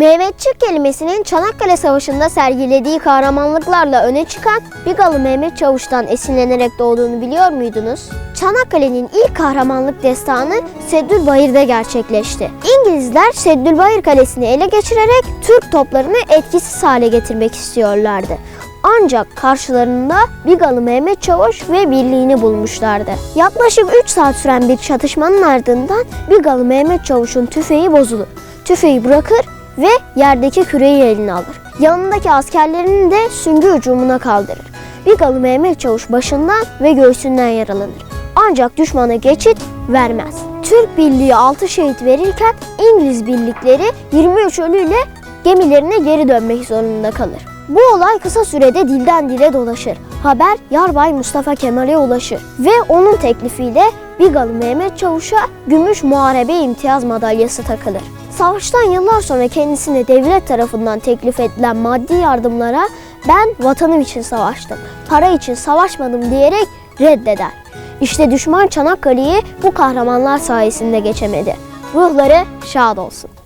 Mehmetçik kelimesinin Çanakkale Savaşı'nda sergilediği kahramanlıklarla öne çıkan Bigalı Mehmet Çavuş'tan esinlenerek doğduğunu biliyor muydunuz? Çanakkale'nin ilk kahramanlık destanı Seddülbayır'da gerçekleşti. İngilizler Seddülbayır Kalesi'ni ele geçirerek Türk toplarını etkisiz hale getirmek istiyorlardı. Ancak karşılarında Bigalı Mehmet Çavuş ve birliğini bulmuşlardı. Yaklaşık 3 saat süren bir çatışmanın ardından Bigalı Mehmet Çavuş'un tüfeği bozulur. Tüfeği bırakır ve yerdeki küreği eline alır. Yanındaki askerlerini de süngü hücumuna kaldırır. Bigalı Mehmet Çavuş başından ve göğsünden yaralanır. Ancak düşmana geçit vermez. Türk birliği 6 şehit verirken İngiliz birlikleri 23 ölüyle gemilerine geri dönmek zorunda kalır. Bu olay kısa sürede dilden dile dolaşır. Haber Yarbay Mustafa Kemal'e ulaşır ve onun teklifiyle Bigalı Mehmet Çavuş'a Gümüş Muharebe İmtiyaz Madalyası takılır. Savaştan yıllar sonra kendisine devlet tarafından teklif edilen maddi yardımlara ben vatanım için savaştım, para için savaşmadım diyerek reddeder. İşte düşman Çanakkale'yi bu kahramanlar sayesinde geçemedi. Ruhları şad olsun.